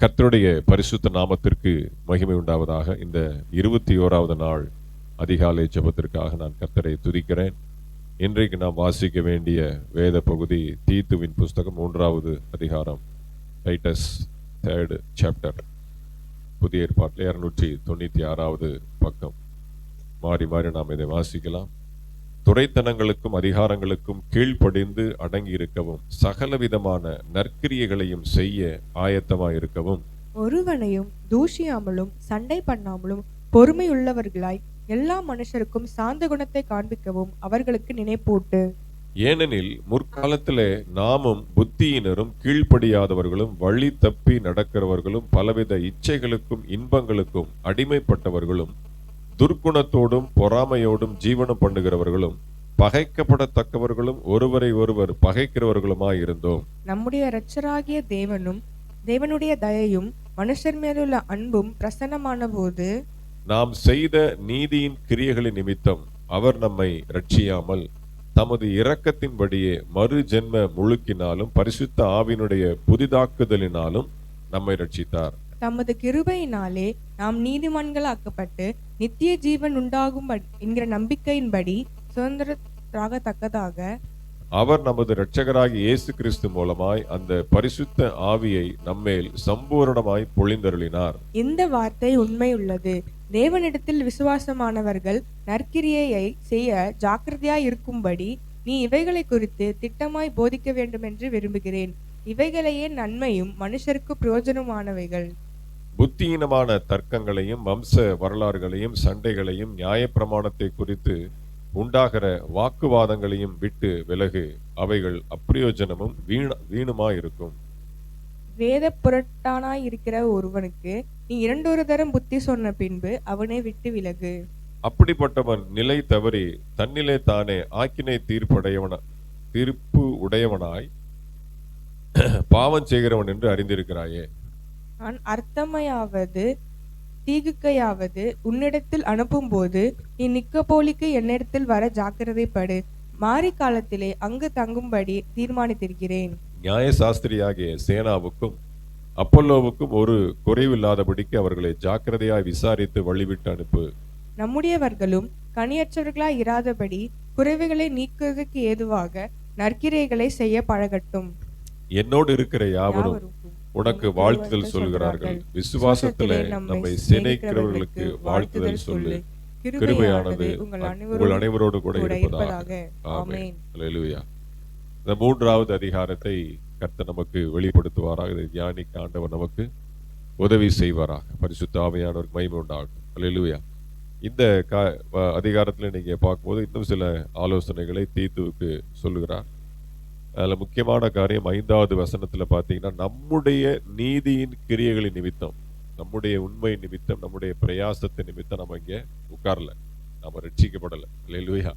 கர்த்தருடைய பரிசுத்த நாமத்திற்கு மகிமை உண்டாவதாக. இந்த இருபத்தி ஓராவது நாள் அதிகாலை ஜெபத்திற்காக நான் கர்த்தரை துதிக்கிறேன். இன்றைக்கு நாம் வாசிக்க வேண்டிய வேத பகுதி தீத்துவின் புஸ்தகம் மூன்றாவது அதிகாரம் டைட்டஸ் தேர்டு சாப்டர். புதிய ஏற்பாட்டில் இரநூற்றி தொண்ணூற்றி ஆறாவது பக்கம். மாறி மாறி நாம் இதை வாசிக்கலாம். துரைத்தனங்களுக்கும் அதிகாரங்களுக்கும் கீழ்ப்படிந்து அடங்கி இருக்கவும் சகலவிதமான நற்கிரியைகளையும் செய்ய ஆயத்தமாயிருக்கவும். ஒருவனையும் தூஷியாமலும் சண்டை பண்ணாமலும் பொறுமையுள்ளவர்களாய் எல்லா மனுஷருக்கும் சாந்த குணத்தை காண்பிக்கவும் அவர்களுக்கு நினைப்பூட்டு. ஏனெனில் முற்காலத்திலே நாமும் புத்தியினரும் கீழ்ப்படியாதவர்களும் வழி தப்பி நடக்கிறவர்களும் பலவித இச்சைகளுக்கும் இன்பங்களுக்கும் அடிமைப்பட்டவர்களும் துர்க்குணத்தோடும் பொறாமையோடும் ஜீவனம் பண்ணுகிறவர்களும் பகைக்கப்படத்தக்கவர்களும் ஒருவரை ஒருவர் பகைக்கிறவர்களுமாய் இருந்தோம் நம்முடைய இரட்சராகிய தேவனும் தேவனுடைய தயையும் மனுஷர் மேலுள்ள அன்பும் பிரசன்னமான போது நாம் செய்த நீதியின் கிரியைகளின் நிமித்தம் அவர் நம்மை ரட்சியாமல் தமது இரக்கத்தின்படியே மறு ஜென்ம முழுக்கினாலும் பரிசுத்த ஆவினுடைய புதிதாக்குதலினாலும் நம்மை ரட்சித்தார் தமது கிருபையினாலே நாம் நீதிமான்களாக்கப்பட்டு நித்திய ஜீவன் உண்டாகும் என்கிற நம்பிக்கையின்படி சுதந்திரராகத்தக்கதாக அவர் நமது இரட்சகராகிய இயேசு கிறிஸ்து மூலமாய் அந்த பரிசுத்த ஆவியை நம்மேல் சம்பூரணமாய் பொழிந்தருளினார். இந்த வார்த்தை உண்மையுள்ளது. தேவனிடத்தில் விசுவாசமானவர்கள் நற்கிரியையை செய்ய ஜாக்கிரதையாய் இருக்கும்படி நீ இவைகளை குறித்து திட்டமாய் போதிக்க வேண்டுமென்று விரும்புகிறேன். இவைகளையே நன்மையும் மனுஷருக்கு பிரயோஜனமானவைகள். புத்தியீனமான தர்க்கங்களையும் வம்ச வரலாறுகளையும் சண்டைகளையும் நியாயப்பிரமாணத்தை குறித்து உண்டாகிற வாக்குவாதங்களையும் விட்டு விலகு. அவைகள் அப்பிரயோஜனமும் வீண வீணுமாயிருக்கும். வேத புரட்டானாய் இருக்கிற ஒருவனுக்கு நீ இரண்டொரு தரம் புத்தி சொன்ன பின்பு அவனை விட்டு விலகு. அப்படிப்பட்டவன் நிலை தவறி தன்னிலே தானே ஆக்கினை தீர்ப்படையவன தீர்ப்பு உடையவனாய் பாவம் செய்கிறவன் என்று அறிந்திருக்கிறாயே. நான் அர்த்தமையாவது தீகுக்கையாவது உன்னிடத்தில் அனுப்பும்போது நீ நிக்கப்போலிக்கு என்னிடத்தில் வர ஜாக்கிரதைப்படு. மாரி காலத்திலே அங்கு தங்கும்படி தீர்மானித்திருக்கிறேன். நியாய சாஸ்திரியாகிய சேனாவுக்கும் அப்பல்லோவுக்கும் ஒரு குறைவில்லாதபடிக்கு அவர்களை ஜாக்கிரதையாய் விசாரித்து வழிவிட்டு அனுப்பு. நம்முடையவர்களும் கனியற்றவர்களாய் இராதபடி குறைவுகளை நீக்குவதற்கு ஏதுவாக நற்கிரைகளை செய்ய பழகட்டும். என்னோடு இருக்கிற யாவரும் உனக்கு வாழ்த்துதல் சொல்கிறார்கள். விசுவாசத்திலே நம்மை சினைக்கிறவர்களுக்கு வாழ்த்துதல் சொல்லு. கிருபையானது உங்கள் அனைவரோடு கூட இருப்பதாக. ஆமென். இந்த மூன்றாவது அதிகாரத்தை கர்த்தர் நமக்கு வெளிப்படுத்துவாராக. இதை தியானிக்க ஆண்டவர் நமக்கு உதவி செய்வாராக. பரிசுத்த ஆவியானவர் மகிமை உண்டாகும். அல்லேலூயா இந்த கா அதிகாரத்துல நீங்க பார்க்கும்போது இன்னும் சில ஆலோசனைகளை தீத்துவுக்கு சொல்லுகிறார். அதில் முக்கியமான காரியம் ஐந்தாவது வசனத்தில் பார்த்தீங்கன்னா நம்முடைய நீதியின் கிரியைகளின் நிமித்தம் நம்முடைய உண்மை நிமித்தம் நம்முடைய பிரயாசத்தை நிமித்தம் நம்ம இங்கே உட்காரல. நம்ம ரட்சிக்கப்படலை. இல்லையா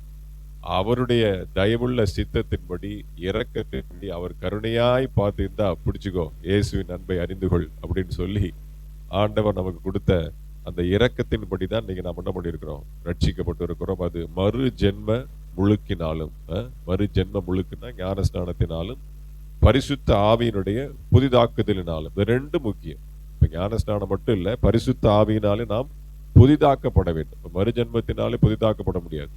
அவருடைய தயவுள்ள சித்தத்தின்படி இறக்கத்தின்படி அவர் கருணையாய் பார்த்திருந்தா பிடிச்சிக்கோ. இயேசுவின் அன்பை அறிந்து கொள் அப்படின்னு சொல்லி ஆண்டவர் நமக்கு கொடுத்த அந்த இறக்கத்தின்படி தான் இன்னைக்கு நாம் என்ன பண்ணியிருக்கிறோம்? ரட்சிக்கப்பட்டு இருக்கிறோம் அது மறு ஜென்ம முழுக்கினாலும் மறு ஜென்ம முழுக்குனா ஞான ஸ்நானத்தினாலும் பரிசுத்த ஆவியினுடைய புதிதாக்குதலினாலும் இது ரெண்டு முக்கியம். இப்ப ஞானஸ்நானம் மட்டும் இல்ல பரிசுத்த ஆவியினாலே நாம் புதிதாக்கப்பட வேண்டும். இப்போ மறு ஜென்மத்தினாலே புதிதாக்கப்பட முடியாது.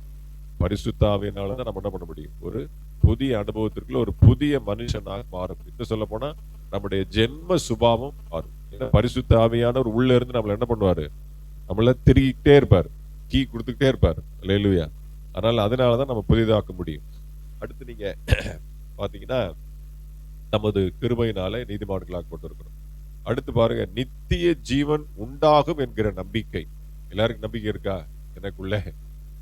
பரிசுத்த ஆவியினால தான் நம்ம என்ன பண்ண முடியும்? ஒரு புதிய அனுபவத்திற்குள்ள ஒரு புதிய மனுஷனாக மாற முடியும். இன்னும் சொல்ல போனா நம்முடைய ஜென்ம சுபாவம் மாறும். ஏன்னா பரிசுத்த ஆவியானவர் உள்ள இருந்து நம்மள என்ன பண்ணுவாரு? நம்மள திருகிக்கிட்டே இருப்பார். கீ கொடுத்துக்கிட்டே இருப்பார். லேலுயா அதனால் அதனால தான் நம்ம புதிதாக்க முடியும். அடுத்து நீங்கள் பார்த்தீங்கன்னா நமது கிருபையினாலே நீதிமான்களாக்கப்பட்டிருக்கிறோம் அடுத்து பாருங்க நித்திய ஜீவன் உண்டாகும் என்கிற நம்பிக்கை. எல்லாருக்கும் நம்பிக்கை இருக்கா? எனக்குள்ள.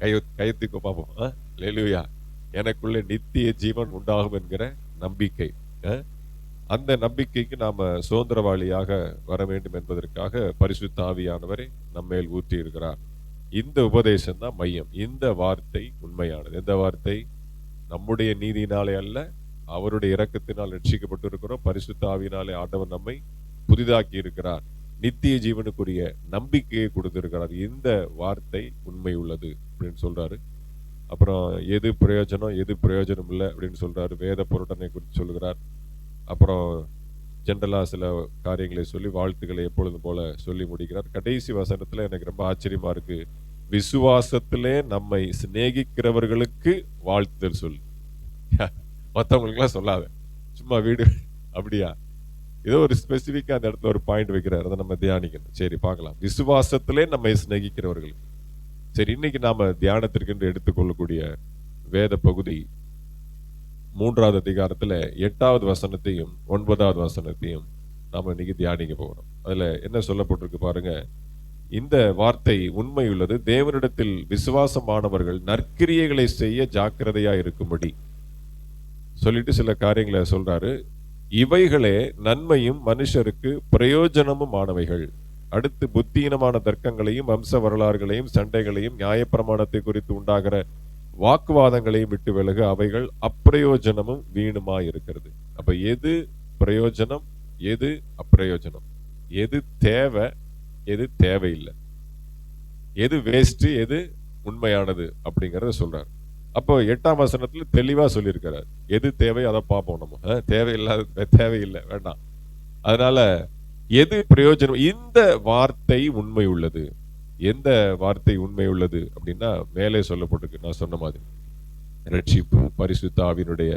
கைய கையத்துக்கு பார்ப்போம். லெலுயா எனக்குள்ள நித்திய ஜீவன் உண்டாகும் என்கிற நம்பிக்கை. அந்த நம்பிக்கைக்கு நாம் சுதந்திரவாளியாக வர வேண்டும் என்பதற்காக பரிசுத்தாவியானவரை நம்மேல் ஊற்றி இருக்கிறார் இந்த உபதேசம் தான் மையம். இந்த வார்த்தை உண்மையானது. எந்த வார்த்தை நம்முடைய நீதியினாலே அல்ல அவருடைய இரக்கத்தினால் ரட்சிக்கப்பட்டிருக்கிறோம். பரிசுத்த ஆவினாலே ஆண்டவர் நம்மை புதிதாக்கி இருக்கிறார். நித்திய ஜீவனுக்குரிய நம்பிக்கையை கொடுத்திருக்கிறார். இந்த வார்த்தை உண்மை உள்ளது அப்படின்னு சொல்றாரு. அப்புறம் எது பிரயோஜனம் எது பிரயோஜனம் இல்லை அப்படின்னு சொல்றாரு. வேத புரட்டனை குறித்து சொல்கிறார் அப்புறம் ஜென்ரலாக சில காரியங்களை சொல்லி வாழ்த்துக்களை எப்பொழுதும் போல சொல்லி முடிக்கிறார். கடைசி வசனத்தில் எனக்கு ரொம்ப ஆச்சரியமா இருக்கு. விசுவாசத்திலே நம்மை சிநேகிக்கிறவர்களுக்கு வாழ்த்துதல் சொல்லு மற்றவங்களுக்குலாம் சொல்லாத. சும்மா வீடு அப்படியா? ஏதோ ஒரு ஸ்பெசிஃபிக்காக அந்த இடத்துல ஒரு பாயிண்ட் வைக்கிறார். அதை நம்ம தியானிக்கணும். சரி பார்க்கலாம். விசுவாசத்திலே நம்மை சிநேகிக்கிறவர்கள். சரி இன்னைக்கு நாம தியானத்திற்கென்று எடுத்துக்கொள்ளக்கூடிய வேத பகுதி மூன்றாவது அதிகாரத்துல எட்டாவது வசனத்தையும் ஒன்பதாவது வசனத்தையும் நாம் இன்னைக்கு தியானிக்க போகிறோம் அதுல என்ன சொல்லப்பட்டிருக்கு பாருங்க. இந்த வார்த்தை உண்மையுள்ளது. தேவனிடத்தில் விசுவாசமானவர்கள் நற்கிரியைகளை செய்ய ஜாக்கிரதையா இருக்கும்படி. சொல்லிட்டு சில காரியங்களை சொல்றாரு. இவைகளே நன்மையும் மனுஷருக்கு பிரயோஜனமும் ஆனவைகள். அடுத்து புத்தீனமான தர்க்கங்களையும் வம்ச வரலாறுகளையும் சண்டைகளையும் நியாயப்பிரமாணத்தை குறித்து உண்டாகிற வாக்குவாதங்களையும் விட்டு விலக அவைகள் அப்பிரயோஜனமும் வீணுமாய் இருக்கிறது அப்ப எது பிரயோஜனம் எது அப்பிரயோஜனம்? எது தேவை எது தேவையில்லை? எது வேஸ்ட் எது உண்மையானது அப்படிங்கிறத சொல்றாரு. அப்போ எட்டாம் வசனத்துல தெளிவா சொல்லியிருக்கிறார். எது தேவை அதை பார்ப்போம் நம்ம. தேவையில்லாத தேவையில்லை வேண்டாம். அதனால எது பிரயோஜனம்? இந்த வார்த்தை உண்மை உள்ளது. எந்த வார்த்தை உண்மை உள்ளது அப்படின்னா மேலே சொல்லப்பட்டிருக்கு. நான் சொன்ன மாதிரி ரட்சிப்பு பரிசுத்தாவினுடைய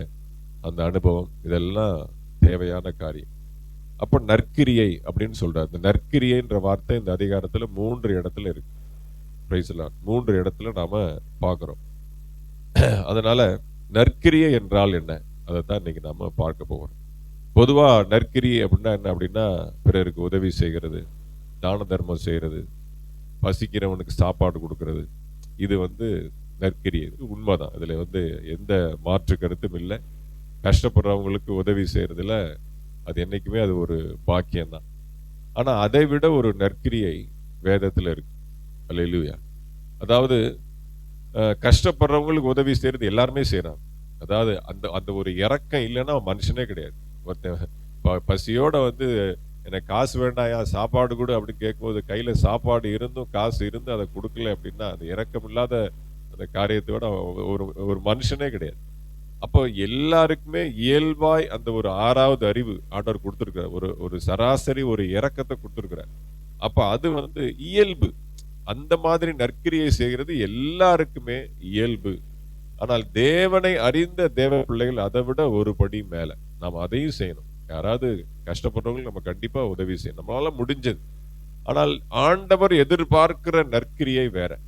அந்த அனுபவம் இதெல்லாம் தேவையான காரியம். அப்போ நற்கிரியை அப்படின்னு சொல்கிறார் இந்த நற்கிரியைன்ற வார்த்தை இந்த அதிகாரத்தில் மூன்று இடத்துல இருக்கு. பிரைஸ்லான் மூன்று இடத்துல நாம பார்க்குறோம். அதனால நற்கிரியை என்றால் என்ன? அதைத்தான் இன்னைக்கு நாம பார்க்க போகிறோம் பொதுவாக நற்கிரி அப்படின்னா என்ன அப்படின்னா பிறருக்கு உதவி செய்கிறது தான தர்மம் செய்யறது பசிக்கிறவனுக்கு சாப்பாடு கொடுக்கறது. இது வந்து நற்கிரியை இது உண்மைதான். இதில் வந்து எந்த மாற்று கருத்தும் இல்லை. கஷ்டப்படுறவங்களுக்கு உதவி செய்கிறதுல அது என்றைக்குமே அது ஒரு பாக்கியம்தான். ஆனால் அதை விட ஒரு நற்கிரியை வேதத்தில் இருக்கு. அல்லேலூயா. அதாவது கஷ்டப்படுறவங்களுக்கு உதவி செய்கிறது எல்லாருமே செய்கிறாங்க அதாவது அந்த அந்த ஒரு இறக்கம் இல்லைன்னா மனுஷனே கிடையாது. ஒருத்தன் ப- பசியோட வந்து எனக்கு காசு வேண்டாயா? சாப்பாடு கூட அப்படின்னு கேட்கும்போது கையில் சாப்பாடு இருந்தும் காசு இருந்து அதை கொடுக்கல அப்படின்னா அது இறக்கம் இல்லாத அந்த காரியத்தோட ஒரு ஒரு மனுஷனே கிடையாது. அப்போ எல்லாருக்குமே இயல்பாய் அந்த ஒரு ஆறாவது அறிவு ஆண்டவர் கொடுத்துருக்கிறார். ஒரு ஒரு சராசரி ஒரு இறக்கத்தை கொடுத்துருக்கிறார். அப்போ அது வந்து இயல்பு. அந்த மாதிரி நற்கிரியை செய்கிறது எல்லாருக்குமே இயல்பு. ஆனால் தேவனை அறிந்த தேவ பிள்ளைகள் அதை விட ஒரு படி மேல. நாம் அதையும் செய்யணும். யாராவது கஷ்டப்படுறவங்களுக்கு நம்ம கண்டிப்பா உதவி செய்யணும். நம்மளால முடிஞ்சது. ஆனால் ஆண்டவர் எதிர்பார்க்கிற நற்கிரியை வேற.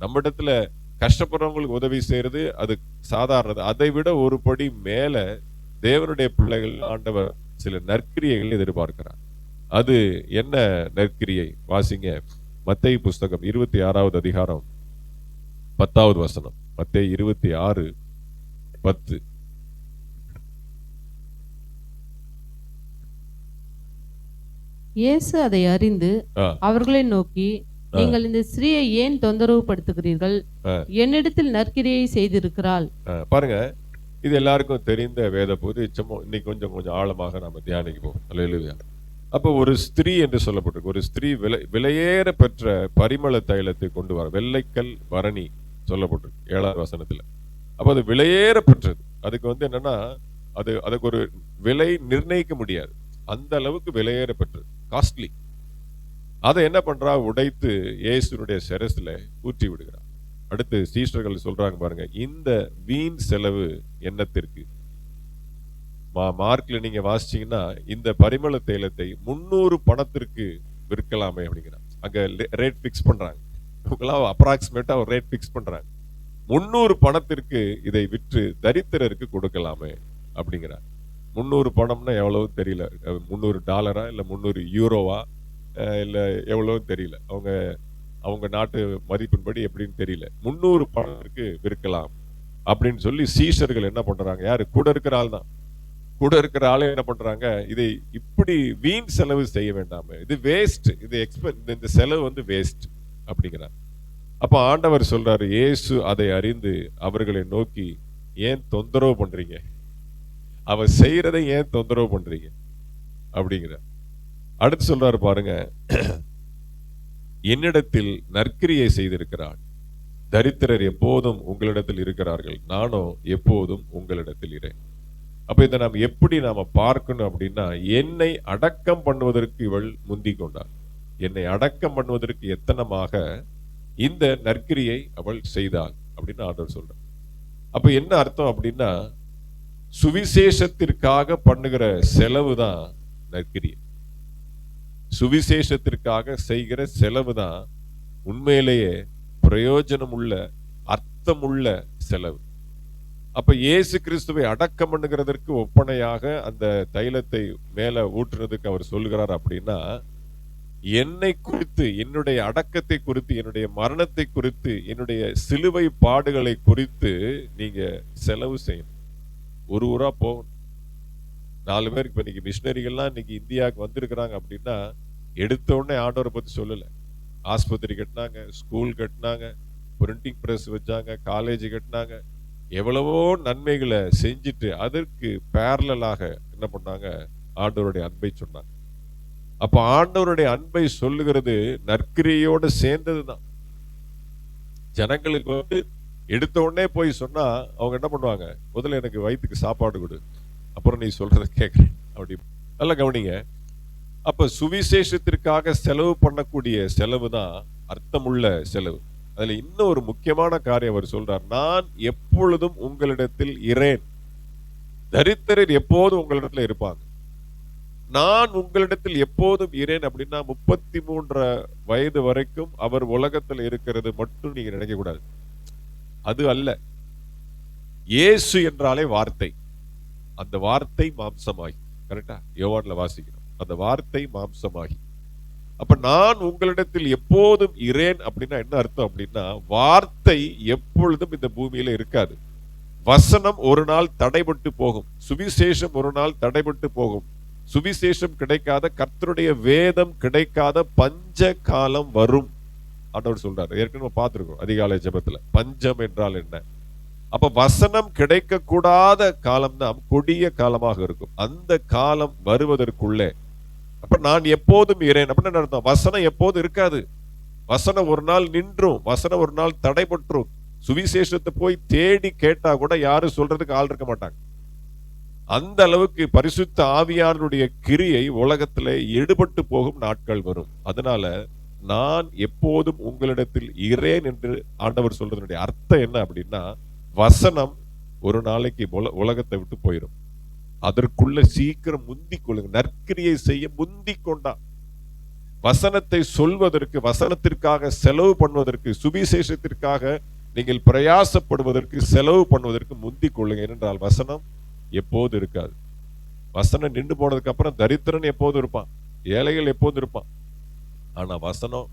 நம்மிடத்துல கஷ்டப்படுறவங்களுக்கு உதவி செய்யறது அது சாதாரணது. அதை விட ஒரு படி மேல தேவனுடைய பிள்ளைகள் ஆண்டவர் சில நற்கிரியைகளை எதிர்பார்க்கிறார். அது என்ன நற்கிரியை? வாசிங்க. மத்தை புஸ்தகம் இருபத்தி ஆறாவது அதிகாரம் பத்தாவது வசனம். மத்தை இருபத்தி ஆறு பத்து. இயேசு அதை அறிந்து அவர்களை நோக்கி நீங்கள் இந்த ஸ்திரீயை ஏன் தொந்தரவு படுத்துகிறீர்கள். என்னிடத்தில் நற்கிரியை செய்திருக்கிறாள். பாருங்க இது எல்லாருக்கும் தெரிந்த வேத போது சும்மா இன்னைக்கு கொஞ்சம் கொஞ்சம் ஆழமாக நாம தியானிக்க போவோம். அப்போ ஒரு ஸ்திரீ என்று சொல்லப்பட்டிருக்கு. ஒரு ஸ்திரீ விலை விலையேற பெற்ற பரிமள தைலத்தை கொண்டு வர வெள்ளைக்கல் பரணி சொல்லப்பட்டிருக்கு ஏழாவது வசனத்துல. அப்போ அது விலையேற பெற்றது. அதுக்கு வந்து என்னன்னா அது அதுக்கு ஒரு விலை நிர்ணயிக்க முடியாது. அந்த அளவுக்கு விலையேற பெற்று காஸ்ட்லி அதை என்ன பண்றா? உடைத்து இயேசுனுடைய சிரசுல ஊற்றி விடுகிறார் அடுத்து சீஸ்டர்கள் சொல்றாங்க பாருங்க இந்த வீண் செலவு என்னத்திற்கு? மா மார்க்ல நீங்க வாசிச்சீங்கன்னா இந்த பரிமள தைலத்தை முன்னூறு பணத்திற்கு விற்கலாமே அப்படிங்கிறான். அங்க ரேட் ஃபிக்ஸ் பண்றாங்க. இவங்களாம் அப்ராக்சிமேட்டா ஒரு ரேட் ஃபிக்ஸ் பண்றாங்க. முன்னூறு பணத்திற்கு இதை விற்று தரித்திரருக்கு கொடுக்கலாமே அப்படிங்கிறார் முந்நூறு பணம்னா எவ்வளவு தெரியல. முந்நூறு டாலரா இல்ல முந்நூறு யூரோவா? இல்லை இல்ல தெரியல. அவங்க அவங்க நாட்டு மதிப்பின்படி எப்படின்னு தெரியல. முந்நூறு பணத்திற்கு விற்கலாம் அப்படின்னு சொல்லி சீஷர்கள் என்ன பண்றாங்க? யார்? கூட இருக்கிற ஆள் தான். கூட இருக்கிற ஆளே என்ன பண்றாங்க? இதை இப்படி வீண் செலவு செய்ய வேண்டாமே. இது வேஸ்ட் இது எக்ஸ்பென் இந்த செலவு வந்து வேஸ்ட் அப்படிங்கிறார். அப்போ ஆண்டவர் சொல்றாரு இயேசு அதை அறிந்து அவர்களை நோக்கி ஏன் தொந்தரவு பண்றீங்க? அவ செய்யறதை ஏன் தொந்தரவு பண்ணுறீங்க அப்படிங்கிற அடுத்து சொல்றாரு பாருங்க. என்னிடத்தில் நற்கிரியை செய்திருக்கிறாள் தரித்திரர் எப்போதும் உங்களிடத்தில் இருக்கிறார்கள். நானும் எப்போதும் உங்களிடத்தில் இரேன் அப்போ இதை நாம் எப்படி நாம் பார்க்கணும் அப்படின்னா என்னை அடக்கம் பண்ணுவதற்கு இவள் முந்தி கொண்டாள். என்னை அடக்கம் பண்ணுவதற்கு எத்தனமாக இந்த நற்கிரியை அவள் செய்தாள் அப்படின்னு ஆண்டவர் சொல்றார். அப்போ என்ன அர்த்தம் அப்படின்னா சுவிசேஷத்திற்காக பண்ணுகிற செலவு தான் நற்கிரியை. சுவிசேஷத்திற்காக செய்கிற செலவு தான் உண்மையிலேயே பிரயோஜனம் உள்ள அர்த்தமுள்ள செலவு. அப்ப இயேசு கிறிஸ்துவை அடக்கம் பண்ணுகிறதற்கு ஒப்பனையாக அந்த தைலத்தை மேல ஊற்றுறதுக்கு அவர் சொல்லுகிறார் அப்படின்னா என்னை குறித்து என்னுடைய அடக்கத்தை குறித்து என்னுடைய மரணத்தை குறித்து என்னுடைய சிலுவை பாடுகளை குறித்து நீங்க செலவு செய்யணும். ஒரு ஊரா போகணும். நாலு பேருக்கு இப்ப இன்னைக்கு மிஷினரிகள்லாம் இன்னைக்கு இந்தியாவுக்கு வந்திருக்கிறாங்க அப்படின்னா எடுத்த உடனே ஆண்டவரை பத்தி சொல்லல. ஆஸ்பத்திரி கட்டினாங்க ஸ்கூல் கட்டினாங்க பிரிண்டிங் பிரஸ் வச்சாங்க காலேஜ் கட்டினாங்க. எவ்வளவோ நன்மைகளை செஞ்சுட்டு அதற்கு பேரலாக என்ன பண்ணாங்க? ஆண்டவருடைய அன்பை சொன்னாங்க. அப்போ ஆண்டவருடைய அன்பை சொல்லுகிறது நற்கிரியோடு சேர்ந்தது தான் ஜனங்களுக்கு வந்து எடுத்த உடனே போய் சொன்னால் அவங்க என்ன பண்ணுவாங்க? முதல்ல எனக்கு வயிற்றுக்கு சாப்பாடு கொடு. அப்புறம் நீ சொல்கிறத கேட்குறேன் அப்படி நல்லா கவனிங்க. அப்போ சுவிசேஷத்திற்காக செலவு பண்ணக்கூடிய செலவு தான் அர்த்தமுள்ள செலவு. அதில் இன்னும் ஒரு முக்கியமான காரியம் அவர் சொல்றார். நான் எப்பொழுதும் உங்களிடத்தில் இரேன் தரித்திரர் எப்போதும் உங்களிடத்தில் இருப்பாங்க. நான் உங்களிடத்தில் எப்போதும் இரேன் அப்படின்னா முப்பத்தி மூன்று வயது வரைக்கும் அவர் உலகத்தில் இருக்கிறது மட்டும் நீங்க நினைக்க கூடாது. அது அல்ல. இயேசு என்றாலே வார்த்தை. அந்த வார்த்தை மாம்சமாகி. கரெக்டா யோவான்ல வாசிக்கணும் அந்த வார்த்தை மாம்சமாகி. அப்ப நான் உங்களிடத்தில் எப்போதும் இரேன் அப்படின்னா என்ன அர்த்தம் அப்படின்னா வார்த்தை எப்பொழுதும் இந்த பூமியில இருக்காது. வசனம் ஒரு நாள் தடைபட்டு போகும். சுவிசேஷம் ஒரு நாள் தடைபட்டு போகும். சுவிசேஷம் கிடைக்காத கர்த்தருடைய வேதம் கிடைக்காத பஞ்ச காலம் வரும். ஆண்டவர் சொல்றாரு. ஏற்கனவே பார்த்திருக்கோம் அதிகாலை ஜெபத்துல. பஞ்சம் என்றால் என்ன? அப்ப வசனம் கிடைக்க கூடாத காலம் தான் கொடிய காலமாக இருக்கும். அந்த காலம் வருவதற்குள்ளே அப்ப நான் எப்போதும் இறேன் அப்படின்னு அர்த்தம்? வசனம் எப்போதும் இருக்காது. வசனம் ஒரு நாள் நின்றும் வசனம் ஒரு நாள் தடைபட்டுரும். சுவிசேஷத்தை போய் தேடி கேட்டா கூட யாரும் சொல்றதுக்கு ஆள் இருக்க மாட்டாங்க. அந்த அளவுக்கு பரிசுத்த ஆவியானுடைய கிரியை உலகத்திலே எடுபட்டு போகும் நாட்கள் வரும். அதனால நான் எப்போதும் உங்களிடத்தில் இரேன் என்று ஆண்டவர் சொல்றதனுடைய அர்த்தம் என்ன அப்படின்னா வசனம் ஒரு நாளைக்கு உல- உலகத்தை விட்டு போயிடும் அதற்குள்ள சீக்கிரம் முந்தி கொள்ளுங்க. நற்கிரியை செய்ய முந்தி கொண்டா. வசனத்தை சொல்வதற்கு வசனத்திற்காக செலவு பண்ணுவதற்கு சுவிசேஷத்திற்காக நீங்கள் பிரயாசப்படுவதற்கு செலவு பண்ணுவதற்கு முந்தி கொள்ளுங்க. ஏனென்றால் வசனம் எப்போது இருக்காது. வசனம் நின்று போனதுக்கு அப்புறம் தரித்திரன் எப்போது இருப்பான். ஏழைகள் எப்போது இருப்பான். ஆனா வசனம்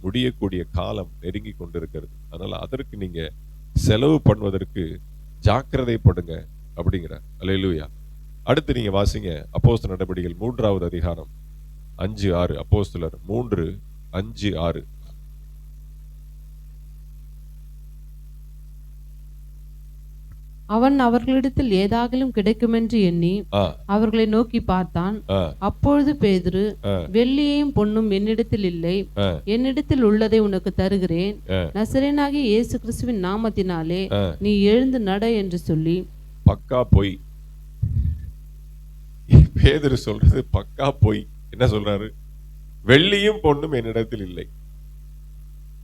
முடியக்கூடிய காலம் நெருங்கி கொண்டிருக்கிறது. அதனால அதற்கு நீங்க செலவு பண்ணுவதற்கு ஜாக்கிரதைப்படுங்க அப்படிங்கிற அல்லேலூயா அடுத்து நீங்க வாசிங்க அப்போஸ்து நடவடிக்கைகள் மூன்றாவது அதிகாரம் அஞ்சு ஆறு. அப்போஸ்துலர் மூன்று அஞ்சு ஆறு. அவன் அவர்களிடத்தில் ஏதாகிலும் கிடைக்குமென்று எண்ணி அவர்களை நோக்கி பார்த்தான். அப்பொழுது பேதுரு. வெள்ளியையும் பொன்னும் என்னிடத்தில் இல்லை. என்னிடத்தில் உள்ளதை உனக்கு தருகிறேன். நசரேனாகிய இயேசு கிறிஸ்துவின் நாமத்தினாலே. நீ எழுந்து நட என்று சொல்லி பக்கா பொய். பேதுரு சொல்றது பக்கா பொய். என்ன சொல்றாரு? வெள்ளியும் பொன்னும் என்னிடத்தில் இல்லை.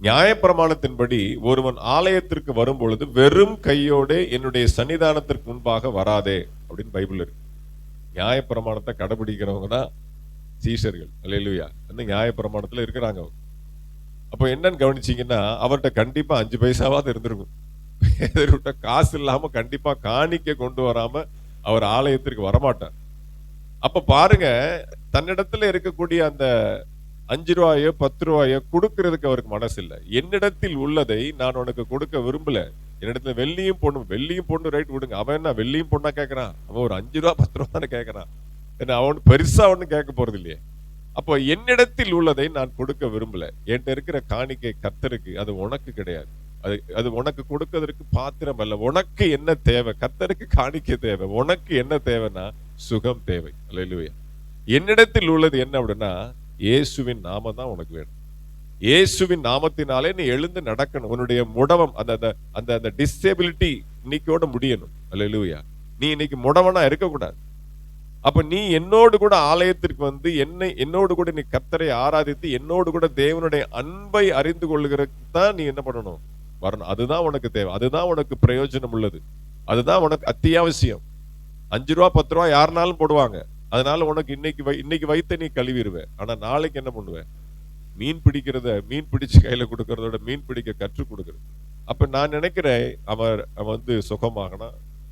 நியாயப்பிரமாணத்தின்படி ஒருவன் ஆலயத்திற்கு வரும் பொழுது வெறும் கையோடு என்னுடைய சன்னிதானத்திற்கு முன்பாக வராதே அப்படின்னு பைபிள் இருக்கு. நியாயப்பிரமாணத்தை கடைபிடிக்கிறவங்க தான் சீஷர்கள். அல்லேலூயா. அந்த நியாயப்பிரமாணத்தில் இருக்கிறாங்க அவங்க. அப்போ என்னன்னு கவனிச்சிங்கன்னா அவர்கிட்ட கண்டிப்பாக அஞ்சு பைசாவாவது இருந்திருக்கும். பேதர்கிட்ட காசு இல்லாமல் கண்டிப்பாக காணிக்க கொண்டு வராமல் அவர் ஆலயத்திற்கு வரமாட்டார். அப்போ பாருங்க தன்னிடத்தில் இருக்கக்கூடிய அந்த அஞ்சு ரூபாயோ பத்து ரூபாயோ கொடுக்கறதுக்கு அவருக்கு மனசு இல்லை என்னிடத்தில் உள்ளதை நான் உனக்கு கொடுக்க விரும்பல. என்னிடத்துல வெள்ளியும் பொண்ணும் வெள்ளியும் பொண்ணு ரைட் விடுங்க அவன் என்ன வெள்ளியும் பொண்ணா கேட்கறான் அவன் ஒரு அஞ்சு ரூபா பத்து ரூபா தானே கேட்கறான் என்ன அவன் பெருசா ஒன்றும் கேட்க போறது இல்லையே அப்போ என்னிடத்தில் உள்ளதை நான் கொடுக்க விரும்பல. என்கிட்ட இருக்கிற காணிக்கை கத்தருக்கு அது உனக்கு கிடையாது. அது அது உனக்கு கொடுக்கறதற்கு பாத்திரம் அல்ல. உனக்கு என்ன தேவை? கத்தருக்கு காணிக்கை தேவை. உனக்கு என்ன தேவைன்னா சுகம் தேவை. இல்லையா என்னிடத்தில் உள்ளது என்ன அப்படின்னா இயேசுவின் நாமம் தான் உனக்கு வேணும். இயேசுவின் நாமத்தினாலே நீ எழுந்து நடக்கணும். உன்னுடைய முடவம் அந்த அந்த அந்த அந்த டிசேபிலிட்டி இன்னைக்கோட முடியணும். அல்லேலூயா நீ இன்னைக்கு முடவனா இருக்கக்கூடாது. அப்ப நீ என்னோடு கூட ஆலயத்திற்கு வந்து என்னை என்னோடு கூட நீ கத்தரை ஆராதித்து என்னோடு கூட தேவனுடைய அன்பை அறிந்து கொள்கிறதுக்கு தான் நீ என்ன பண்ணணும்? வரணும். அதுதான் உனக்கு தேவை. அதுதான் உனக்கு பிரயோஜனம் உள்ளது. அதுதான் உனக்கு அத்தியாவசியம். அஞ்சு ரூபா பத்து ரூபா யாருனாலும் போடுவாங்க. அதனால உனக்கு இன்னைக்கு வை- இன்னைக்கு வைத்த நீ கழுவிடுவேன் ஆனால் நாளைக்கு என்ன பண்ணுவேன் மீன் பிடிக்கிறத மீன் பிடிச்சு கையில் கொடுக்கறதோட மீன் பிடிக்க கற்றுக் கொடுக்குறது. அப்போ நான் நினைக்கிறேன் அவர் அவன் வந்து சுகமாகனா?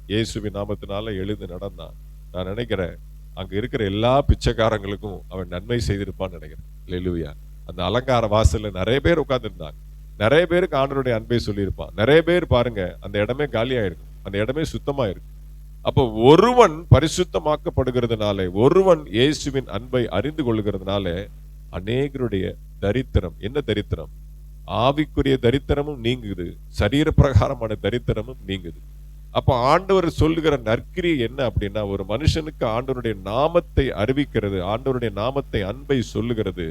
இயேசுவி நாமத்தினால எழுந்து நடந்தான். நான் நினைக்கிறேன் அங்கே இருக்கிற எல்லா பிச்சைக்காரங்களுக்கும் அவன் நன்மை செய்திருப்பான்னு நினைக்கிறேன். லெலுவியா அந்த அலங்கார வாசலில் நிறைய பேர் உட்காந்துருந்தாங்க நிறைய பேருக்கு ஆண்டருடைய அன்பை சொல்லியிருப்பான். நிறைய பேர் பாருங்க அந்த இடமே காலியாயிருக்கும் அந்த இடமே சுத்தமாக இருக்கும் அப்போ ஒருவன் பரிசுத்தமாக்கப்படுகிறதுனாலே ஒருவன் இயேசுவின் அன்பை அறிந்து கொள்கிறதுனால அநேகருடைய தரித்திரம். என்ன தரித்திரம்? ஆவிக்குரிய தரித்திரமும் நீங்குது. சரீர பிரகாரமான தரித்திரமும் நீங்குது. அப்போ ஆண்டவர் சொல்லுகிற நற்கிரி என்ன அப்படின்னா ஒரு மனுஷனுக்கு ஆண்டவருடைய நாமத்தை அறிவிக்கிறது ஆண்டவருடைய நாமத்தை அன்பை சொல்லுகிறது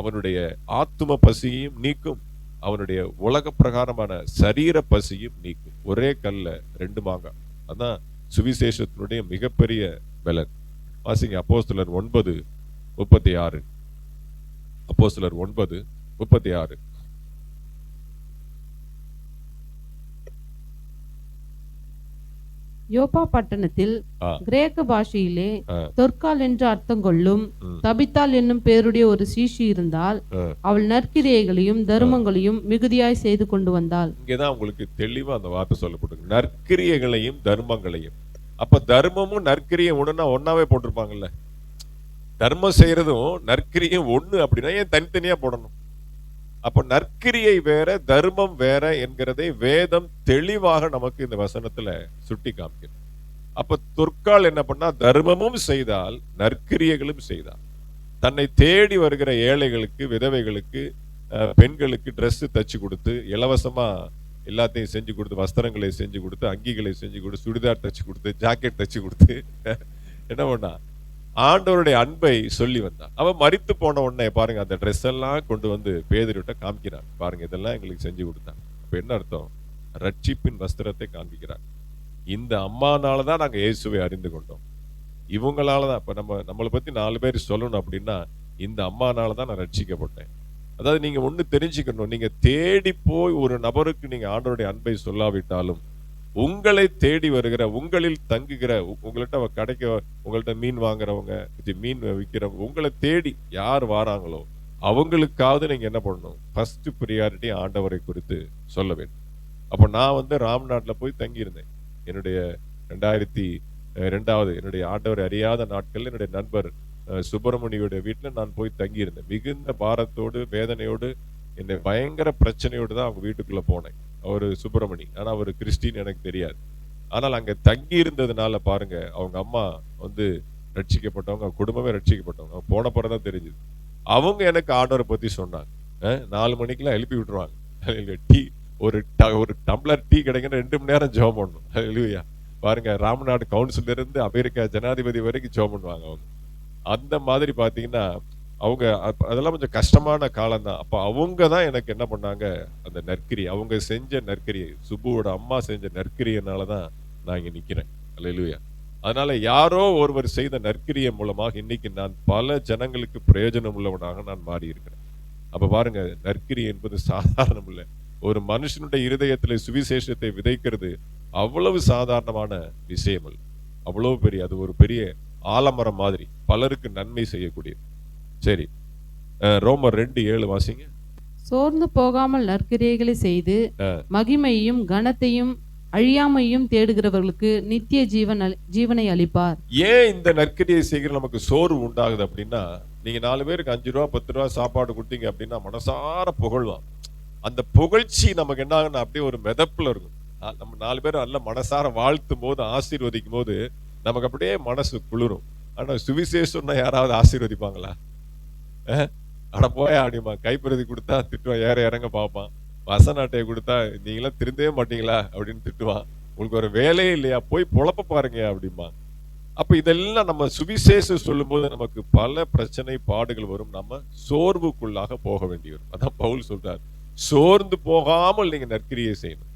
அவனுடைய ஆத்தும பசியையும் நீக்கும். அவனுடைய உலக பிரகாரமான சரீர பசியும் நீக்கும். ஒரே கல்ல ரெண்டு மாங்காய். அதான் சுவிசேஷத்தினுடைய மிகப்பெரிய பலன். வாசிங்க அப்போஸ்தலர் ஒன்பது முப்பத்தி ஆறு. அப்போஸ்தலர் ஒன்பது முப்பத்தி ஆறு. யோப்பா பட்டணத்தில். கிரேக்க பாஷையிலே. தொற்கால் என்று அர்த்தம் கொள்ளும். தபித்தால் என்னும் பேருடைய ஒரு சீஷி இருந்தால். அவள் நற்கிரியைகளையும் தருமங்களையும் மிகுதியாய் செய்து கொண்டு வந்தாள் இங்கதான் உங்களுக்கு தெளிவா அந்த வார்த்தை சொல்லப்பட்டிருக்கு நற்கிரியைகளையும் தர்மங்களையும் அப்ப தர்மமும் நற்கிரியும் ஒண்ணுன்னா ஒன்னாவே போட்டிருப்பாங்கல்ல தர்மம் செய்யறதும் நற்கிரியும் ஒண்ணு அப்படின்னா ஏன் தனித்தனியா போடணும் அப்போ நற்கிரியை வேற தர்மம் வேற என்கிறதை வேதம் தெளிவாக நமக்கு இந்த வசனத்துல சுட்டி காமிக்கிறது அப்ப தொற்கால் என்ன பண்ணா தர்மமும் செய்தால் நற்கிரியைகளும் செய்தால் தன்னை தேடி வருகிற ஏழைகளுக்கு விதவைகளுக்கு பெண்களுக்கு ட்ரெஸ் தச்சு கொடுத்து இலவசமா எல்லாத்தையும் செஞ்சு கொடுத்து வஸ்திரங்களை செஞ்சு கொடுத்து அங்கிகளை செஞ்சு கொடுத்து சுடிதார் தச்சு கொடுத்து ஜாக்கெட் தச்சு கொடுத்து என்ன பண்ணா ஆண்டவருடைய அன்பை சொல்லி வந்தான். அவன் மறித்து போன உடனே பாருங்க அந்த ட்ரெஸ் எல்லாம் கொண்டு வந்து பேதர்கிட்ட காமிக்கிறான். பாருங்க இதெல்லாம் எங்களுக்கு செஞ்சு கொடுத்தான். அப்ப என்ன அர்த்தம்? ரட்சிப்பின் வஸ்திரத்தை காண்பிக்கிறான். இந்த அம்மானால தான் நாங்க இயேசுவை அறிந்து கொண்டோம். இவங்களால தான். இப்ப நம்ம நம்மளை பத்தி நாலு பேர் சொல்லணும் அப்படின்னா இந்த அம்மானால தான் நான் ரட்சிக்கப்பட்டேன். அதாவது நீங்க ஒண்ணு தெரிஞ்சுக்கணும். நீங்க தேடி போய் ஒரு நபருக்கு நீங்க ஆண்டவருடைய அன்பை சொல்லாவிட்டாலும் உங்களை தேடி வருகிற உங்களில் தங்குகிற உங்கள்கிட்ட உங்கள்ட்ட அவ கடைக்கு உங்கள்ட்ட மீன் வாங்குறவங்க இது மீன் விற்கிறவங்க உங்களை தேடி யார் வாராங்களோ அவங்களுக்காவது நீங்க என்ன பண்ணணும்? ஃபர்ஸ்ட் ப்ரியாரிட்டி ஆண்டவரை குறித்து சொல்ல வேண்டும். அப்போ நான் வந்து ராம்நாட்டில் போய் தங்கியிருந்தேன். என்னுடைய ரெண்டாயிரத்தி ரெண்டாவது என்னுடைய ஆண்டவர் அறியாத நாட்களில் என்னுடைய நண்பர் சுப்பிரமணியோட வீட்டில் நான் போய் தங்கியிருந்தேன். மிகுந்த பாரத்தோடு வேதனையோடு என்னை பயங்கர பிரச்சனையோடு தான் அவங்க வீட்டுக்குள்ள போனேன். அவர் சுப்பிரமணி. ஆனால் அவர் கிறிஸ்டின் எனக்கு தெரியாது. ஆனால் அங்கே தங்கி இருந்ததுனால பாருங்க அவங்க அம்மா வந்து ரட்சிக்கப்பட்டவங்க குடும்பமே ரட்சிக்கப்பட்டவங்க. அவங்க போன பிறகுதான் தெரிஞ்சுது. அவங்க எனக்கு ஆண்டவரை பற்றி சொன்னாங்க. நாலு மணிக்கெலாம் எழுப்பி விட்டுருவாங்க. டீ ஒரு ட- ஒரு டம்ளர் டீ கிடைக்கிற ரெண்டு மணி நேரம் ஜோம் பண்ணணும். ஹalleluya. பாருங்க ராமநாடு கவுன்சிலிருந்து அமெரிக்கா ஜனாதிபதி வரைக்கும் ஜோம் பண்ணுவாங்க அவங்க. அந்த மாதிரி பார்த்தீங்கன்னா அவங்க அதெல்லாம் கொஞ்சம் கஷ்டமான காலம் தான் அவங்க தான் எனக்கு என்ன பண்ணாங்க? அந்த நற்கிரி அவங்க செஞ்ச நற்கிரியை சுப்புவோட அம்மா செஞ்ச நற்கிரியனால தான் நான் இங்கே நிற்கிறேன் அல்லேலூயா. அதனால யாரோ ஒருவர் செய்த நற்கிரியை மூலமாக இன்னைக்கு நான் பல ஜனங்களுக்கு பிரயோஜனம் உள்ளவனாக நான் மாறி இருக்கிறேன் அப்ப பாருங்க நற்கிரி என்பது சாதாரணம் இல்லை. ஒரு மனுஷனுடைய இருதயத்துல சுவிசேஷத்தை விதைக்கிறது அவ்வளவு சாதாரணமான விஷயம் அல்ல அவ்வளவு பெரிய அது ஒரு பெரிய ஆலமரம் மாதிரி பலருக்கு நன்மை செய்யக்கூடியது. சரி. ரோமர் ரெண்டு ஏழு வாசிங்க. சோர்ந்து போகாமல் நற்கிரியைகளை செய்து மகிமையும் கனத்தையும் அழியாமையும் தேடுகிறவர்களுக்கு நித்திய ஜீவன் ஜீவனை அளிப்பார். ஏன் இந்த நற்கரியை செய்கிற நமக்கு சோர்வு உண்டாகுது அப்படின்னா நீங்க நாலு பேருக்கு அஞ்சு ரூபா பத்து ரூபா சாப்பாடு கொடுத்தீங்க அப்படின்னா மனசார புகழ்வான். அந்த புகழ்ச்சி நமக்கு என்ன ஆகும்னா அப்படியே ஒரு மிதப்புல இருக்கும். நம்ம நாலு பேர் நல்ல மனசார வாழ்த்தும் போது ஆசீர்வதிக்கும் போது நமக்கு அப்படியே மனசு குளிரும். ஆனா சுவிசேஷம்னா யாராவது ஆசீர்வதிப்பாங்களா? அட போயா அப்படிமா கைப்பிரதி கொடுத்தா திட்டுவான் ஏற இறங்க பார்ப்பான். வசன அட்டையை கொடுத்தா நீங்களாம் திருந்தவே மாட்டீங்களா? அப்படின்னு திட்டுவான். உங்களுக்கு ஒரு வேலையே இல்லையா? போய் பொழப்ப பாருங்க அப்படிமா அப்ப இதெல்லாம் நம்ம சுவிசேஷம் சொல்லும்போது நமக்கு பல பிரச்சனை பாடுகள் வரும். நம்ம சோர்வுக்குள்ளாக போக வேண்டி வரும். அதான் பவுல் சொல்றார். சோர்ந்து போகாமல் நீங்க நற்கிரியை செய்யணும்.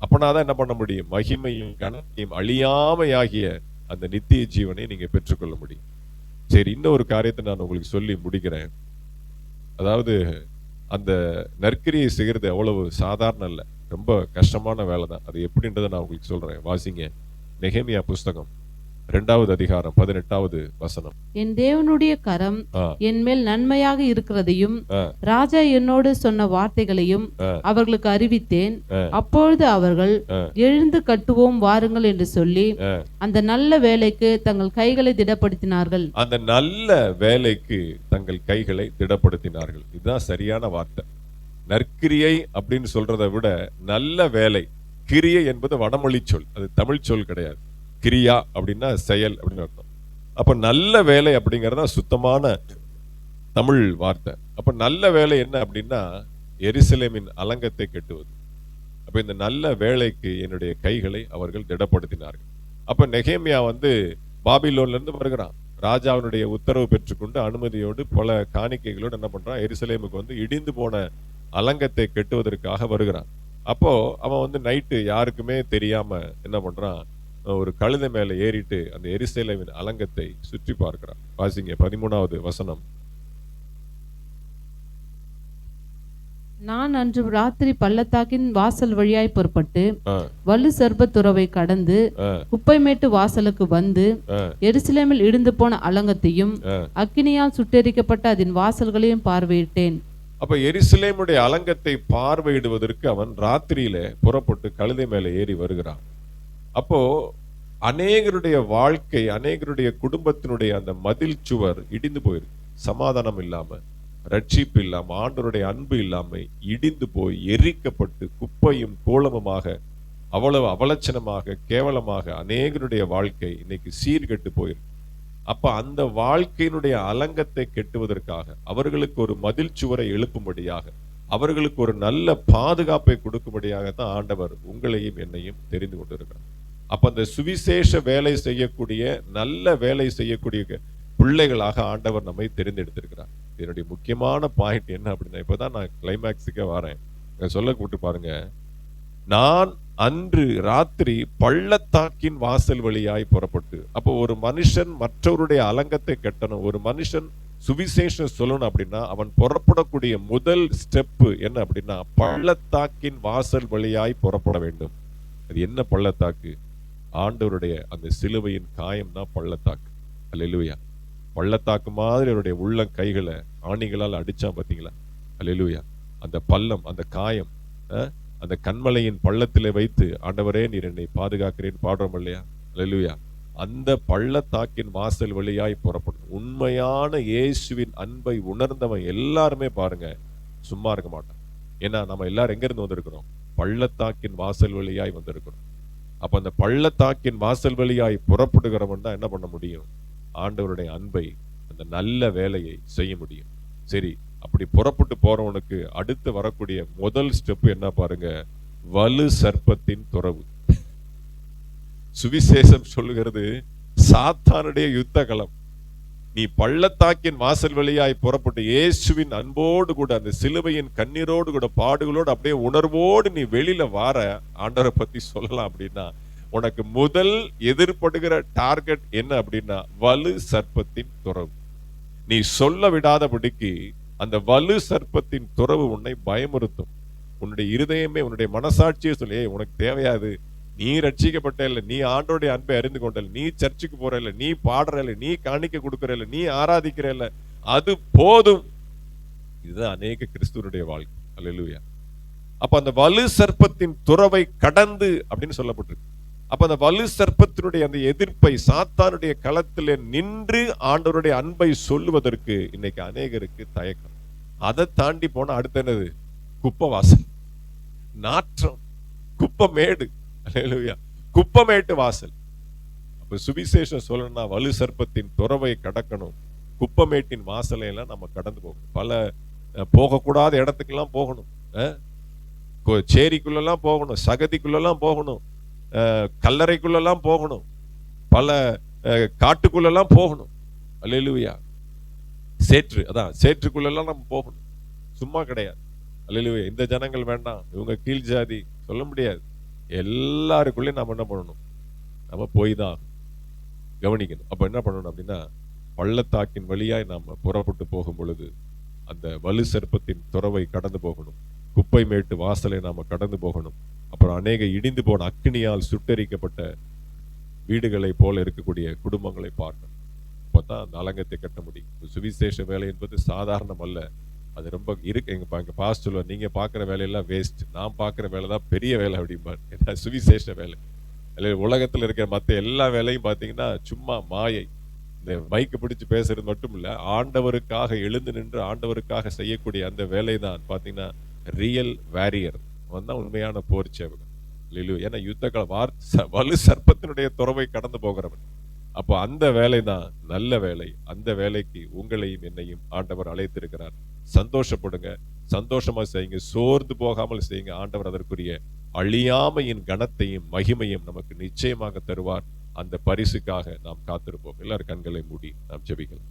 அப்பனா தான் என்ன பண்ண முடியும்? மகிமையும் கனத்தையும் அழியாமையாகிய அந்த நித்திய ஜீவனை நீங்க பெற்றுக்கொள்ள முடியும். சரி இன்னொரு காரியத்தை நான் உங்களுக்கு சொல்லி முடிக்கிறேன். அதாவது அந்த நற்கரியை செய்கிறது அவ்வளவு சாதாரண இல்லை ரொம்ப கஷ்டமான வேலை தான் அது எப்படின்றத நான் உங்களுக்கு சொல்கிறேன் வாசிங்க. நெகேமியா புஸ்தகம். ரெண்டாவது அதிகாரம் பதினெட்டாவது வசனம் என் தேவனுடைய கரம் என் மேல் நன்மையாக இருக்கிறதையும். ராஜா என்னோடு சொன்ன வார்த்தைகளையும். அவர்களுக்கு அறிவித்தேன். அப்பொழுது அவர்கள். எழுந்து கட்டுவோம் வாருங்கள் என்று சொல்லி. அந்த நல்ல வேலைக்கு தங்கள் கைகளை திடப்படுத்தினார்கள் அந்த நல்ல வேலைக்கு தங்கள் கைகளை திடப்படுத்தினார்கள் இதுதான் சரியான வார்த்தை நற்கிரியை அப்படின்னு சொல்றதை விட நல்ல வேலை கிரியை என்பது வடமொழி சொல் அது தமிழ் சொல் கிடையாது கிரியா அப்படின்னா செயல் அப்படின்னு அர்த்தம். அப்போ நல்ல வேலை அப்படிங்கறதா சுத்தமான தமிழ் வார்த்தை. அப்போ நல்ல வேலை என்ன அப்படின்னா எரிசலேமின் அலங்கத்தை கெட்டுவது. அப்போ இந்த நல்ல வேலைக்கு என்னுடைய கைகளை அவர்கள் திடப்படுத்தினார்கள். அப்போ நெகேமியா வந்து பாபிலோன்ல இருந்து வருகிறான். ராஜாவினுடைய உத்தரவு பெற்றுக்கொண்டு அனுமதியோடு பல காணிக்கைகளோடு என்ன பண்ணுறான் எரிசலேமுக்கு வந்து இடிந்து போன அலங்கத்தை கெட்டுவதற்காக வருகிறான். அப்போ அவன் வந்து நைட்டு யாருக்குமே தெரியாமல் என்ன பண்ணுறான் ஒரு கழுதை மேல ஏறிட்டு அந்த எருசலேமின் அலங்கத்தை சுற்றி பார்க்கிறான் வாசிங்க பதிமூணாவது வசனம். நான் அன்று ராத்திரி பள்ளத்தாக்கின் வாசல் வழியாய் புறப்பட்டு வலு சர்பத்துறவை கடந்து குப்பைமேட்டு வாசலுக்கு வந்து எருசலேமில் இடிந்து போன அலங்கத்தையும். அக்கினியால் சுட்டெரிக்கப்பட்ட அதன் வாசல்களையும் பார்வையிட்டேன். அப்ப எருசலேமுடைய அலங்கத்தை பார்வையிடுவதற்கு அவன் ராத்திரியில புறப்பட்டு கழுதை மேல ஏறி வருகிறான். அப்போ அநேகருடைய வாழ்க்கை அநேகருடைய குடும்பத்தினுடைய அந்த மதில் சுவர் இடிந்து போயிருக்கு. சமாதானம் இல்லாம ரட்சிப்பு இல்லாம ஆண்டவருடைய அன்பு இல்லாம இடிந்து போய் எரிக்கப்பட்டு குப்பையும் கோலமுமாக அவ்வளவு அவலட்சணமாக கேவலமாக அநேகருடைய வாழ்க்கை இன்னைக்கு சீர்கெட்டு போயிருக்கு. அப்ப அந்த வாழ்க்கையினுடைய அலங்கத்தை கெட்டுவதற்காக அவர்களுக்கு ஒரு மதில் சுவரை எழுப்பும்படியாக அவர்களுக்கு ஒரு நல்ல பாதுகாப்பை கொடுக்கும்படியாகத்தான் ஆண்டவர் உங்களையும் என்னையும் தெரிந்து கொண்டிருக்கிறார். அப்போ அந்த சுவிசேஷ வேலை செய்யக்கூடிய நல்ல வேலை செய்யக்கூடிய பிள்ளைகளாக ஆண்டவர் நம்மை தெரிந்தெடுத்திருக்கிறார். இதனுடைய முக்கியமான பாயிண்ட் என்ன அப்படின்னா இப்போ தான் நான் கிளைமேக்ஸுக்கே வரேன். சொல்ல கூப்பிட்டு பாருங்க. நான் அன்று ராத்திரி பள்ளத்தாக்கின் வாசல் வழியாய் புறப்பட்டு அப்போ ஒரு மனுஷன் மற்றவருடைய அலங்கத்தை கட்டணும். ஒரு மனுஷன் சுவிசேஷம் சொல்லணும் அப்படின்னா அவன் புறப்படக்கூடிய முதல் ஸ்டெப்பு என்ன அப்படின்னா பள்ளத்தாக்கின் வாசல் வழியாய் புறப்பட வேண்டும். அது என்ன பள்ளத்தாக்கு? ஆண்டவருடைய அந்த சிலுவையின் காயம் தான் பள்ளத்தாக்கு. அல்லேலூயா பள்ளத்தாக்கு மாதிரி அவருடைய உள்ள கைகளை ஆணிகளால் அடிச்சான் பாத்தீங்களா அல்லேலூயா அந்த பள்ளம் அந்த காயம் அந்த கண்மலையின் பள்ளத்திலே வைத்து ஆண்டவரே நீர் என்னை பாதுகாக்கிறேன் பாடுறோம் இல்லையா? அல்லேலூயா அந்த பள்ளத்தாக்கின் வாசல் வழியாய் புறப்படும். உண்மையான இயேசுவின் அன்பை உணர்ந்தவன் எல்லாருமே பாருங்க சும்மா இருக்க மாட்டான். ஏன்னா நம்ம எல்லாரும் எங்கேருந்து வந்திருக்கிறோம்? பள்ளத்தாக்கின் வாசல் வழியாய் வந்திருக்கிறோம். அப்ப அந்த பள்ளத்தாக்கின் வாசல் வழியாய் புறப்படுகிறவன் தான் என்ன பண்ண முடியும்? ஆண்டவருடைய அன்பை அந்த நல்ல வேலையை செய்ய முடியும். சரி அப்படி புறப்பட்டு போறவனுக்கு அடுத்து வரக்கூடிய முதல் ஸ்டெப் என்ன பாருங்க? வலு சர்ப்பத்தின் துறவு. சுவிசேஷம் சொல்லுகிறது சாத்தானுடைய யுத்த களம் நீ பள்ளத்தாக்கின் வாசல் வழியாய் புறப்பட்டு இயேசுவின் அன்போடு கூட அந்த சிலுவையின் கண்ணீரோடு கூட பாடுகளோடு அப்படியே உணர்வோடு நீ வெளியில வார ஆண்டவரை பத்தி சொல்லலாம் அப்படின்னா உனக்கு முதல் எதிர்படுகிற டார்கெட் என்ன அப்படின்னா வலு சர்ப்பத்தின் துறவு. நீ சொல்ல விடாதபடிக்கு அந்த வலு சர்ப்பத்தின் துறவு உன்னை பயமுறுத்தும். உன்னுடைய இருதயமே உன்னுடைய மனசாட்சியை சொல்லி உனக்கு தேவையாது. நீ ரட்சிக்கப்பட்ட இல்லை நீ ஆண்டோடைய அன்பை அறிந்து கொண்ட நீ சர்ச்சுக்கு போற இல்லை நீ பாடுற இல்லை நீ காணிக்க கொடுக்குற இல்லை நீ ஆராதிக்கிற இல்ல அது போதும். இதுதான் அநேக கிறிஸ்துவனுடைய வாழ்க்கை. அல்லா அப்ப அந்த வலு சர்ப்பத்தின் துறவை கடந்து அப்படின்னு சொல்லப்பட்டிருக்கு. அப்ப அந்த வலு சர்ப்பத்தினுடைய அந்த எதிர்ப்பை சாத்தானுடைய களத்தில் நின்று ஆண்டவருடைய அன்பை சொல்லுவதற்கு இன்னைக்கு அநேகருக்கு தயக்கம். அதை தாண்டி போனா அடுத்த என்னது? குப்பவாசல். நாற்றம். குப்பமேடு. குப்பமேட்டு வாசல். அப்ப சுவிசேஷம் சொல்லணும்னா வலு சர்ப்பத்தின் துறவை கடக்கணும். குப்பமேட்டின் வாசலை எல்லாம் நம்ம கடந்து போகணும். பல போகக்கூடாத இடத்துக்கெல்லாம் போகணும். சேரிக்குள்ளெல்லாம் போகணும். சகதிக்குள்ளெல்லாம் போகணும். கல்லறைக்குள்ளெல்லாம் போகணும். பல காட்டுக்குள்ளெல்லாம் போகணும். அலையிலுவையா சேற்று அதான் சேற்றுக்குள்ளெல்லாம் நம்ம போகணும். சும்மா கிடையாது. அலையலுவையா இந்த ஜனங்கள் வேண்டாம். இவங்க கீழ் ஜாதி சொல்ல முடியாது. எல்லாருக்குள்ளேயும் நம்ம என்ன பண்ணணும்? நம்ம போய் தான் கவனிக்கணும். அப்போ என்ன பண்ணணும் அப்படின்னா பள்ளத்தாக்கின் வழியாய் நாம் புறப்பட்டு போகும் பொழுது அந்த வலு சர்ப்பத்தின் துறவை கடந்து போகணும். குப்பை மேட்டு வாசலை நாம் கடந்து போகணும். அப்புறம் அநேக இடிந்து போன அக்னியால் சுட்டரிக்கப்பட்ட வீடுகளைப் போல இருக்கக்கூடிய குடும்பங்களை பார்க்கணும். அப்பதான் அந்த அலங்கத்தை கட்ட முடியும். சுவிசேஷ வேலை என்பது சாதாரணம் அல்ல. அது ரொம்ப இருக்கு. எங்கள் எங்கள் பாஸ் சொல்லுவார் நீங்கள் பார்க்குற வேலையெல்லாம் வேஸ்ட் நான் பார்க்குற வேலை தான் பெரிய வேலை அப்படிம்பார். ஏன்னா சுவிசேஷ வேலை. அல்லது உலகத்தில் இருக்கிற மற்ற எல்லா வேலையும் பார்த்தீங்கன்னா சும்மா மாயை. இந்த மைக்கு பிடிச்சி பேசுறது மட்டும் இல்லை ஆண்டவருக்காக எழுந்து நின்று ஆண்டவருக்காக செய்யக்கூடிய அந்த வேலை தான் பார்த்தீங்கன்னா ரியல் வேரியர் அவன் தான் உண்மையான போர் சேவகன். லிலு ஏன்னா யுத்த கால வார் வலு சர்ப்பத்தினுடைய துறவை கடந்து போகிறவன். அப்போ அந்த வேலை தான் நல்ல வேலை. அந்த வேலைக்கு உங்களையும் என்னையும் ஆண்டவர் அழைத்திருக்கிறார். சந்தோஷப்படுங்க. சந்தோஷமா செய்யுங்க. சோர்ந்து போகாமல் செய்யுங்க. ஆண்டவர் அதற்குரிய அழியாமையின் கனத்தையும் மகிமையும் நமக்கு நிச்சயமாக தருவார். அந்த பரிசுக்காக நாம் காத்திருப்போம். எல்லாரும் கண்களை மூடி நாம் ஜெபிக்கலாம்.